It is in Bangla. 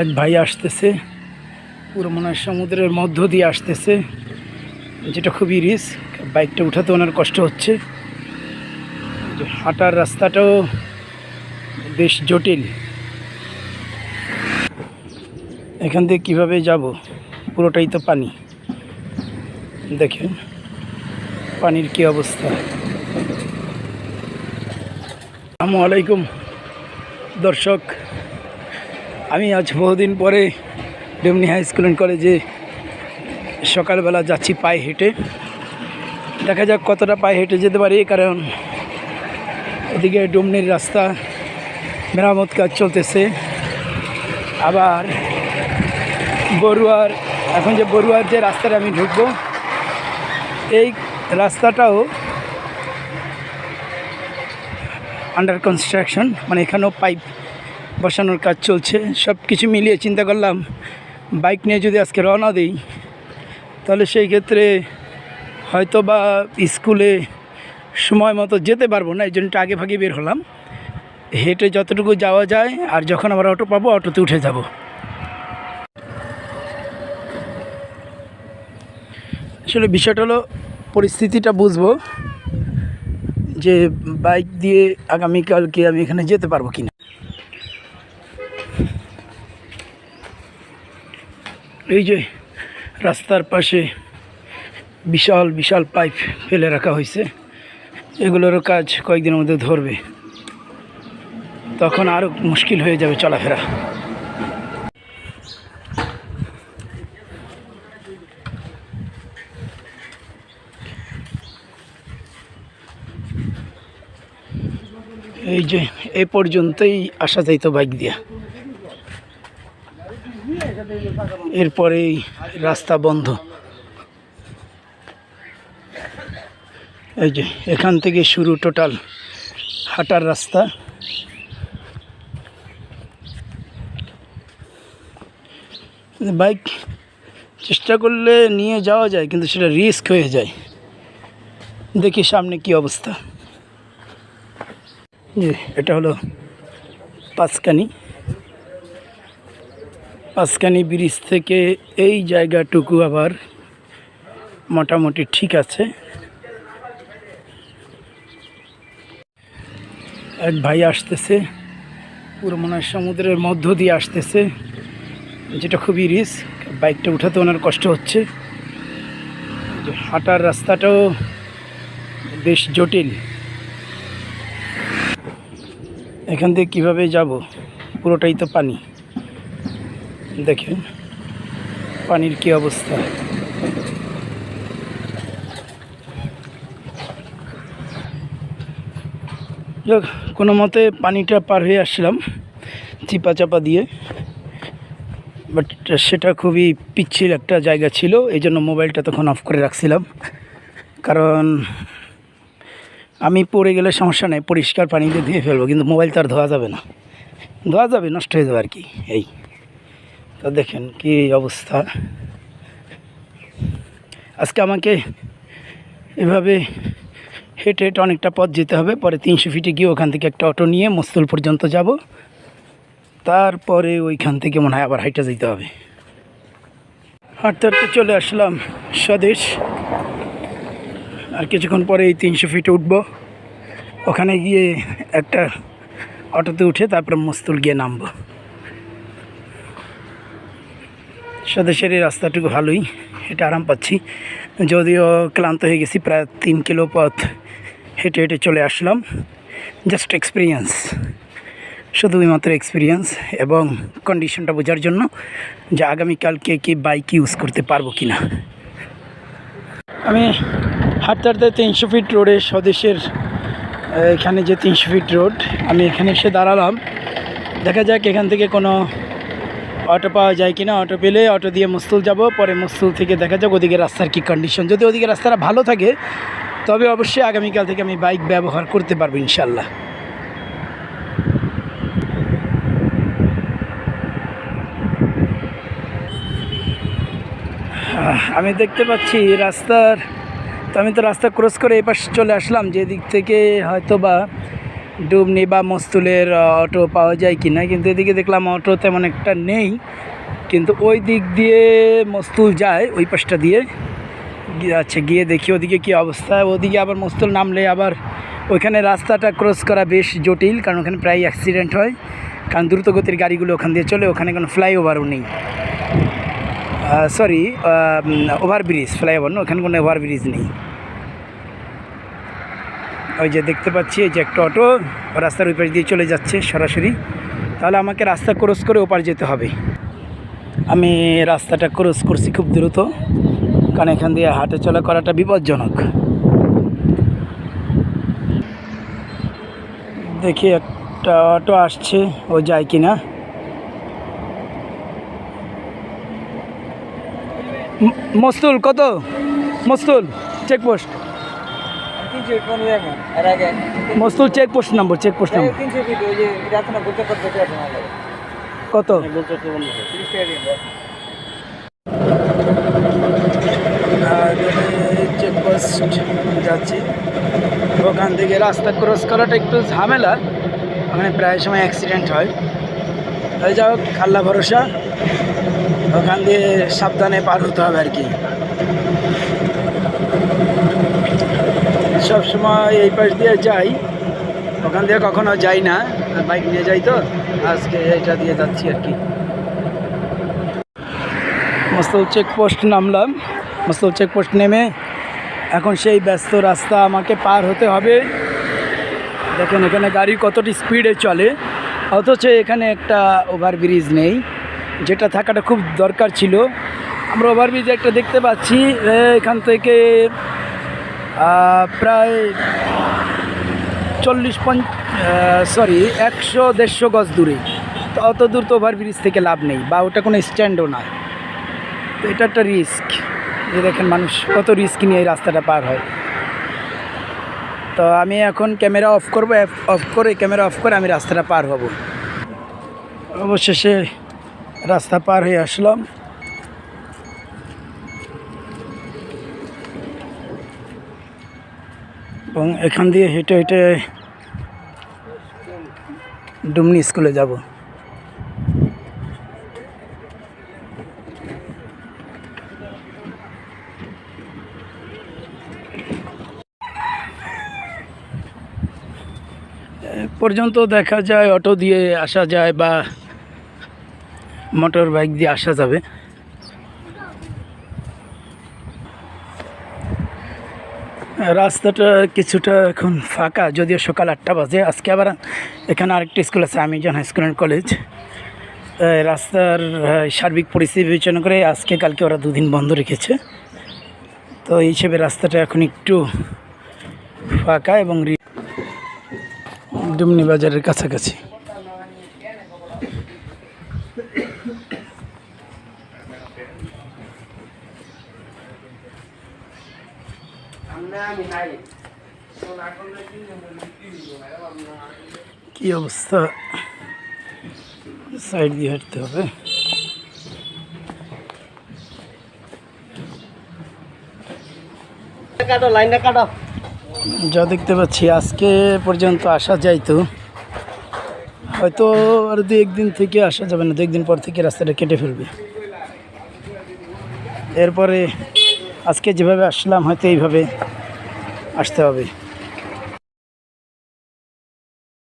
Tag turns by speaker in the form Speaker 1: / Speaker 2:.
Speaker 1: এক ভাই আসতেছে পুরো মনে সমুদ্রের মধ্য দিয়ে আসতেছে, যেটা খুবই রিস্ক, বাইকটা উঠাতে ওনার কষ্ট হচ্ছে। হাঁটার রাস্তাটাও বেশ জটিল। এখান থেকে কীভাবে যাব? পুরোটাই তো পানি। দেখেন, পানির কি অবস্থা। আসসালামু আলাইকুম, দর্শক। আমি আজ বহুদিন পরে ডেমনি হাই স্কুল অ্যান্ড কলেজে সকালবেলা যাচ্ছি পায়ে হেঁটে। দেখা যাক কতটা পায়ে হেঁটে যেতে পারি, কারণ ওদিকে ডুমনির রাস্তা, মেরামত কাজ চলতেছে। আবার বড়ুয়ার এখন যে বড়ুয়ার যে রাস্তাটা আমি ঢুকবো, এই রাস্তাটাও আন্ডার কনস্ট্রাকশন মানে এখানেও পাইপ বসানোর কাজ চলছে, সব কিছু মিলিয়ে চিন্তা করলাম, বাইক নিয়ে যদি আজকে রওনা দিই, তাহলে সেই ক্ষেত্রে হয়তো বা স্কুলে সময় মতো যেতে পারব না, এই জন্য আগে ভাগে বের হলাম। হেঁটে যতটুকু যাওয়া যায়, আর যখন আবার অটো পাবো, অটোতে উঠে যাব। আসলে বিষয়টা হলো, পরিস্থিতিটা বুঝব যে বাইক দিয়ে আগামীকালকে আমি এখানে যেতে পারব কি এই যে রাস্তার পাশে বিশাল বিশাল পাইপ ফেলে রাখা হয়েছে। এগুলোরও কাজ কয়েকদিনের মধ্যে ধরবে। তখন আরও মুশকিল হয়ে যাবে চলাফেরা। এই যে এ পর্যন্তই আসা যাইতো বাইক দিয়া। এরপরেই রাস্তা বন্ধ। এই যে, এখান থেকে শুরু টোটাল হাঁটার রাস্তা। বাইক চেষ্টা করলে নিয়ে যাওয়া যায়, কিন্তু সেটা রিস্ক হয়ে যায়। দেখি সামনে কি অবস্থা। যে, এটা হলো পাঁচকানি। পাঁচকানি ব্রিজ থেকে এই জায়গাটুকু আবার মোটামুটি ঠিক আছে। এক ভাই আসতেছে পুরো মনে সমুদ্রের মধ্য দিয়ে আসতেছে, যেটা খুবই রিস্ক বাইকটা উঠাতে ওনার কষ্ট হচ্ছে। হাঁটার রাস্তাটাও বেশ জটিল। এখান থেকে কীভাবে যাব? পুরোটাই তো পানি। দেখেন পানির কি অবস্থা? যাক, কোনো মতে পানিটা পার হয়ে আসছিলাম চিপা চাপা দিয়ে। বাট সেটা খুবই পিচ্ছিল একটা জায়গা ছিল, এই জন্য মোবাইলটা তখন অফ করে রাখছিলাম। কারণ আমি পড়ে গেলে সমস্যা নেই, পরিষ্কার পানিতে ধুয়ে ফেলব, কিন্তু মোবাইল তো আর ধোয়া যাবে না। ধোয়া যাবে, নষ্ট হয়ে যাবে আর কি, এই। তো দেখেন কি অবস্থা। আজকে আমাকে এভাবে হেঁটে হেঁটে অনেকটা পথ যেতে হবে, পরে তিনশো ফিটে গিয়ে ওখান থেকে একটা অটো নিয়ে মস্তুল পর্যন্ত যাব। তারপরে ওইখান থেকে মনে হয় আবার হাইটা যেতে হবে। হাঁটতে হাঁটতে চলে আসলাম স্বদেশ। আর কিছুক্ষণ পরে এই তিনশো ফিটে উঠবো। ওখানে গিয়ে একটা অটোতে উঠে তারপরে মস্তুল গিয়ে নামবো। স্বদেশের এই রাস্তাটুকু ভালোই, এটা আরাম পাচ্ছি। যদিও ক্লান্ত হয়ে গেছি, প্রায় তিন কিলো পথ হেঁটে হেঁটে চলে আসলাম। জাস্ট এক্সপিরিয়েন্স শুধুই মাত্র এক্সপিরিয়েন্স এবং কন্ডিশনটা বোঝার জন্য যে আগামীকালকে কি বাইক ইউজ করতে পারব কি না আমি হাঁটতে হাঁটতে তিনশো ফিট রোডে স্বদেশের এখানে যে তিনশো ফিট রোড আমি এখানে এসে দাঁড়ালাম। দেখা যাক এখান থেকে কোনো অটো পাওয়া যায় কিনা, অটো পেলে অটো দিয়ে মুস্তুল যাব, পরে মুস্তুল থেকে দেখা যাক ওদিকে রাস্তার কী কন্ডিশন যদি ওদিকে রাস্তাটা ভালো থাকে, তবে অবশ্যই আগামীকাল থেকে আমি বাইক ব্যবহার করতে পারব ইনশাল্লাহ আমি দেখতে পাচ্ছি রাস্তার, তো আমি তো রাস্তা ক্রস করে এপাশ চলে আসলাম, যেদিক থেকে হয়তো বা ডুবনি বা মস্তুলের অটো পাওয়া যায় কি না কিন্তু এদিকে দেখলাম অটো তেমন একটা নেই। কিন্তু ওই দিক দিয়ে মস্তুল যায়, ওই পাশটা দিয়ে আচ্ছা গিয়ে দেখি ওদিকে কী অবস্থা। ওদিকে আবার মস্তুল নামলে আবার ওইখানে রাস্তাটা ক্রস করা বেশ জটিল, কারণ ওখানে প্রায় অ্যাক্সিডেন্ট হয়। কারণ দ্রুতগতির গাড়িগুলো ওখান দিয়ে চলে, ওখানে কোনো ফ্লাইওভারও নেই। সরি ওভারব্রিজ ফ্লাইওভার না, ওখানে কোনো ওভারব্রিজ নেই। ওই যে দেখতে পাচ্ছি, এই যে একটা অটো রাস্তার ওই পাশ দিয়ে চলে যাচ্ছে সরাসরি। তাহলে আমাকে রাস্তা ক্রস করে ওপার যেতে হবে। আমি রাস্তাটা ক্রস করছি খুব দ্রুত, কারণ এখান দিয়ে হাঁটা চলা করাটা বিপজ্জনক। দেখি একটা অটো আসছে, ও যায় কি না মস্তুল, কত? মস্তুল চেকপোস্ট
Speaker 2: তিনশো ফোন যাবে এর আগে
Speaker 1: মস্তুল নম্বর চেকপোস্ট নম্বর
Speaker 2: তিনশো ফিট ওই যে এটা এখন বলতে করতে চাইছে না
Speaker 1: কত
Speaker 2: টাকা দিন
Speaker 1: যাচ্ছি ওখান থেকে রাস্তা ক্রস করাটা একটু ঝামেলা ওখানে প্রায় সময় অ্যাক্সিডেন্ট হয় তাই যাই খাল্লা ভরসা ওখান দিয়ে সাবধানে পার হতে হবে আর কি সবসময় এই পাশ দিয়ে যাই। ওখান দিয়ে কখনো যাই না বাইক নিয়ে যাই তো। আজকে এটা দিয়ে যাচ্ছি আর কি। মস্তল চেকপোস্ট নামলাম। মস্তল চেকপোস্ট নেমে এখন সেই ব্যস্ত রাস্তা আমাকে পার হতে হবে। দেখেন এখানে গাড়ি কতটি স্পিডে চলে। অথচ এখানে একটা ওভারব্রিজ নেই। যেটা থাকাটা খুব দরকার ছিল। আমরা ওভারব্রিজ একটা দেখতে পাচ্ছি এখান থেকে প্রায় চল্লিশ পঞ্চ সরি একশো দেড়শো গজ দূরে। তো অত দূর তো ওভারব্রিজ থেকে লাভ নেই, বা ওটা কোনো স্ট্যান্ডও না। তো এটা একটা রিস্ক। যে দেখেন মানুষ, কত রিস্ক নিয়ে এই রাস্তাটা পার হয়। তো আমি এখন ক্যামেরা অফ করব অফ করে, ক্যামেরা অফ করে আমি রাস্তাটা পার হব। অবশেষে রাস্তা পার হয়ে আসলাম। এবং এখান দিয়ে হেঁটে হেঁটে ডুমনি স্কুলে যাব। পর্যন্ত দেখা যায়, অটো দিয়ে আসা যায় বা মোটর বাইক দিয়ে আসা যাবে। রাস্তাটা কিছুটা এখন ফাঁকা, যদিও সকাল আটটা বাজে। আজকে আবার এখানে আরেকটা স্কুল আছে আমি হাই স্কুল অ্যান্ড কলেজ। রাস্তার সার্বিক পরিস্থিতি বিবেচনা করে আজকে কালকে ওরা দুদিন বন্ধ রেখেছে। তো এই হিসেবে রাস্তাটা এখন একটু ফাঁকা এবং ডুমনি বাজারের কাছাকাছি। কি অবস্থা? সাইড দিয়ে হাঁটতে হবে।
Speaker 2: কাটো লাইনটা কাটো।
Speaker 1: যা দেখতে পাচ্ছি আজকে পর্যন্ত আসা যাইতো। হয়তো আর দু একদিন থেকে আসা যাবে না দু একদিন পর থেকে রাস্তাটা কেটে ফেলবে। এরপরে আজকে যেভাবে আসলাম হয়তো এইভাবে আসতে হবে।